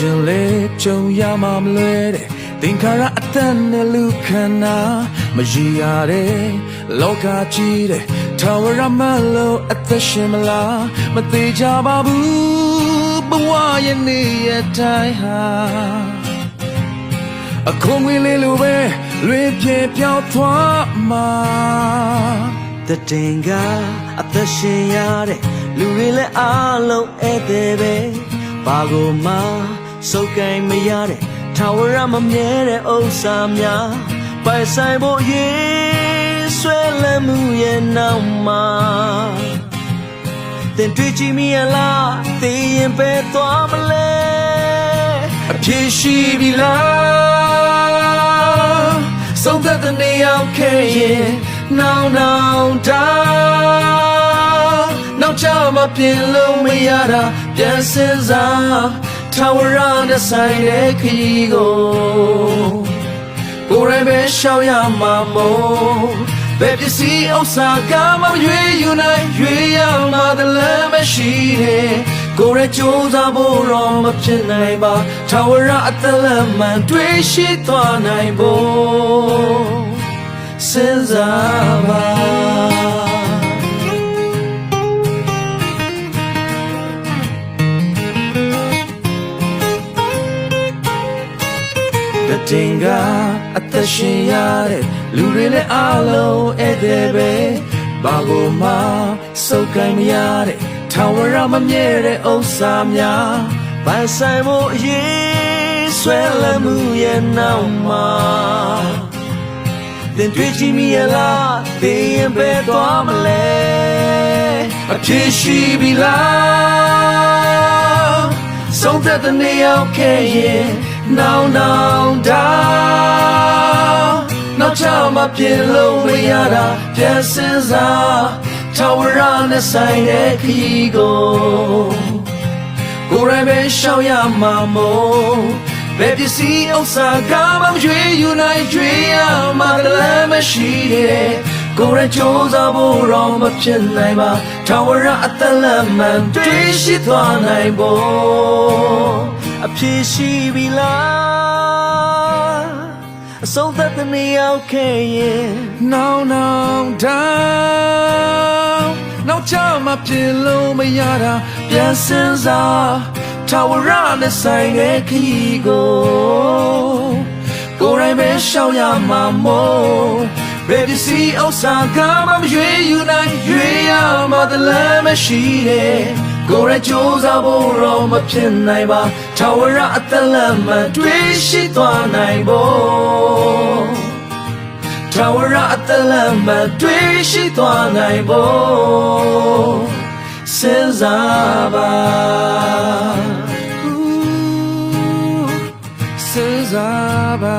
ကြုံရမှာမလွဲတဲ့သင်္ခါရအသက်နဲ့လူခန္ဓာမရည်ရတဲ့လောကကြီးတဲ့ထာဝရမလို့အသက်ရှင်မလားမသေးကြပါဘူးဘဝရဲ့နေရတိုင်းဟာအခုငွေလေးလိုပဲလွင်ပြေပြောင်းသွားမှာတတင်ကအသက်ရှင်ရတဲ့လူတွေလည်းအားလုံးဧည့်သည်ပဲဘာကိုမှ စုပ်ကိုင်မရတဲ့ထာဝရမမြဲတဲ့ဥစ္စာများပိုင်ဆိုင်ဖို့ရေးဆွဲလန်းမှုရဲ့နောက်မှာတင်တွေ့ကြည့်မိရလားသိရင်ပဲသွားမလဲအပြည့်ရှိပြီလားဆုံးသက်တဲ့နေရောက်ခဲ့ရင်နောင်နောင်တာနောက်ချမပြင်လို့မရတာပြန်စင်စား ထာဝရနဲ့ဆိုင်တဲ့ခရီးကိုကိုယ်ရဲပဲရှောင်ရမှာမို့ဘယ်ပစ္စည်းဥစ္စာကမှမရွေးယူနိုင်ရွေးရမှာတလည်းမရှိတဲ့ကိုယ်ရဲကြိုးစားဖို့တော့မဖြစ်နိုင်ပါထာဝရအသက်လက်မှန်တွေ့ရှိသွားနိုင်ဖို့စဉ်းစားပါ တတင်ကအသက်ရှင်ရတဲ့လူတွေလည်းအားလုံးဧည့်သည်ပဲဘာကိုမှစုပ်ကိုင်မရတဲ့ထာဝရမမြဲတဲ့ဥစ္စာများပိုင်ဆိုင်ဖို့အရေးဆွဲလန်းမှုရဲ့နောက်မှာတင်တွေ့ကြည့်မိရလားသိရင်ပဲသွားမလဲအဖြစ်ရှိပြီလား ဆုံးသက်တဲ့နေရောက်ခဲ့ရင်နောင်နောင်တာနောက်ချမပြေလို့မရတာပြန်စင်စားထာဝရနဲ့ဆိုင်တဲ့ခရီးကိုကိုယ်ရဲပဲရှောင်ရမှာမို့ဘယ်ပစ္စည်းဥစ္စာကမှမရွေးယူနိုင်ရွေးရမှာတလည်းမရှိတဲ့ ကိုယ်ရဲကြိုးစားဖို့တော့မဖြစ်နိုင်ပါထာဝရအသက်လက်မှန်တွေ့ရှိသွားနိုင်ဖို့အဖြစ်ရှိပြီလားအဆုံးသက်တဲ့နေရောက်ခဲ့ရင်နောင်နောင်တောင်နောက်ချမပြေလို့မရတာပြန်စင်စားထာဝရနဲ့ဆိုင်တဲ့ခရီးကိုကိုယ်တိုင်ပဲရှောင်ရမှာမို့ Baby see oh sanga mama yue you na yue ya ma the lam shi de go ra jo sa bo ro ma phin nai ba thawara atala ma twi shi twa nai bo thawara atala ma twi shi twa nai bo sen za ba sen za ba